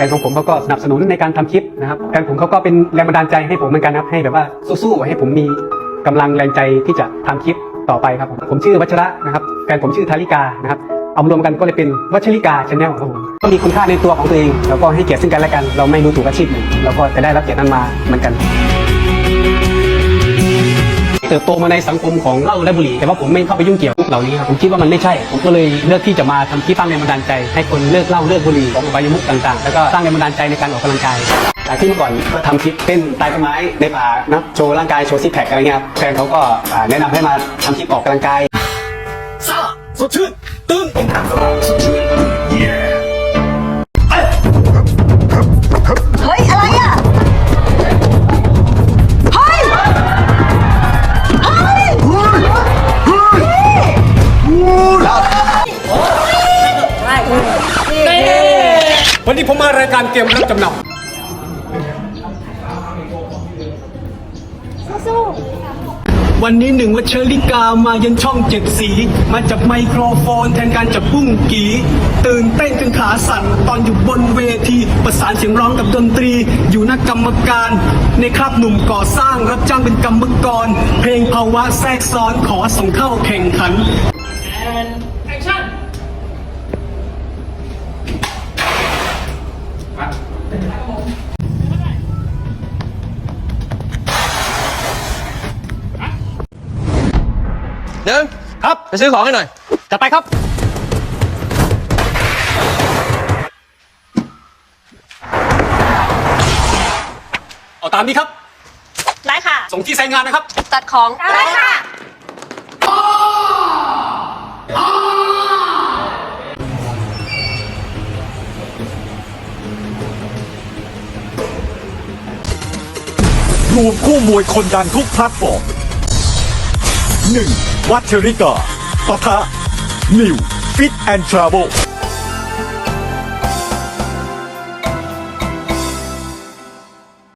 ฟนของผมเขาก็สนับสนุนในการทำคลิปนะครับแฟนผมเขาก็เป็นแรงบันดาลใจให้ผมเหมือนกันครับให้แบบว่าสู้ๆให้ผมมีกำลังแรงใจที่จะทำคลิปต่อไปครับผมผมชื่อวัชระนะครับแฟนผมชื่อธาริกานะครับเอารวมกันก็เลยเป็นวัชริกาชาแนลครับผมก็มีคุณค่าในตัวของตัวเอง แล้วก็ให้เกียรติซึ่งกันและกัน เราไม่รู้ถูกอาชีพหนเราก็จะได้รับเกียรตินั้นมาเหมือนกัน เติบโตมาในสังคมของเหล้าและบุหรี่แต่ว่าผมไม่เข้าไปยุ่งเกี่ยวกับเหล่านี้ครับผมคิดว่ามันไม่ใช่ ผมก็เลยเลือกที่จะมาทำคลิปสร้างแรงบันดาลใจ ให้คนเลิกเหล้าเลิกบุหรี่ของอบายมุขต่างๆ แล้วก็สร้างแรงบันดาลใจในการออกกำลังกายจากที่เมื่อก่อนก็ทำคลิปเต้นใต้ต้นไม้ในป่านะโชว์ร่างกายโชว์ซิกแพคอะไรเงี้ยครับแฟนเขาก็แนะนำให้มาทำคลิปออกกำลังกายสดชื่นตึ้ง วันนี้ผมมารายการเกมรับจำนำวันนี้หนึ่งวัชริกามายันช่องเจ็ดสี มาจับไมโครโฟนแทนการจับปุ้งกี ตื่นเต้นจนขาสั่นตอนอยู่บนเวที ประสานเสียงร้องกับดนตรี อยู่นักกรรมการ ในคราบหนุ่มก่อสร้างรับจ้างเป็นกรรมกร เพลงภาวะแทรกซ้อนขอส่งเข้าแข่งขัน หนึ่งครับ ไปซื้อของให้หน่อย จัดไปครับ เอาตามนี้ครับ ได้ค่ะ ส่งที่ใช้งานนะครับ จัดของได้ค่ะ รวมคู่มวยคนดังทุกแพลตฟอร์ม 1. วัชริกาปะทะนิวฟิตแอนด์ทราเวล